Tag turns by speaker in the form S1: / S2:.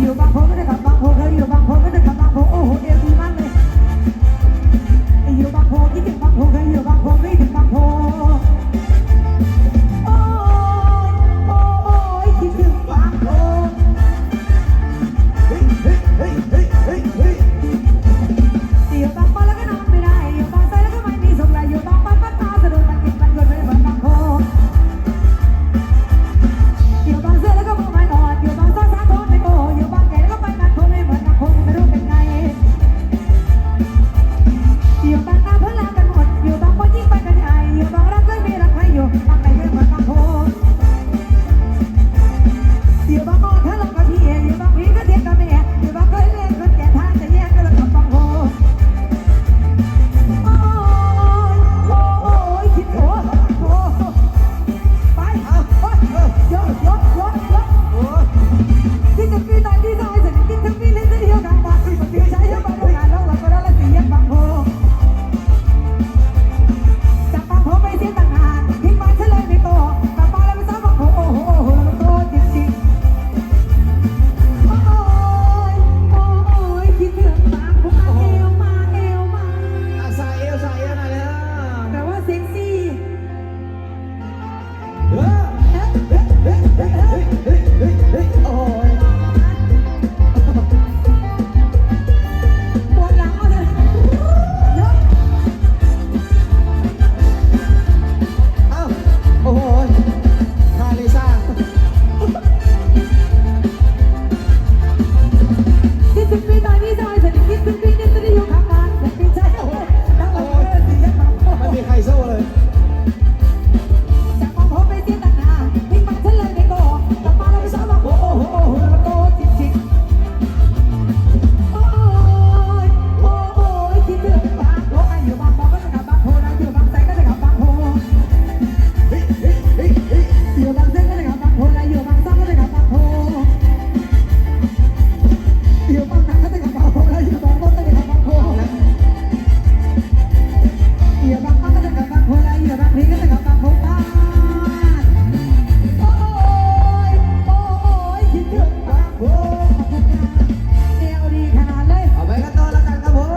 S1: อยู่บางโพก็ได้กลับบางโพเคยอยู่บางโพ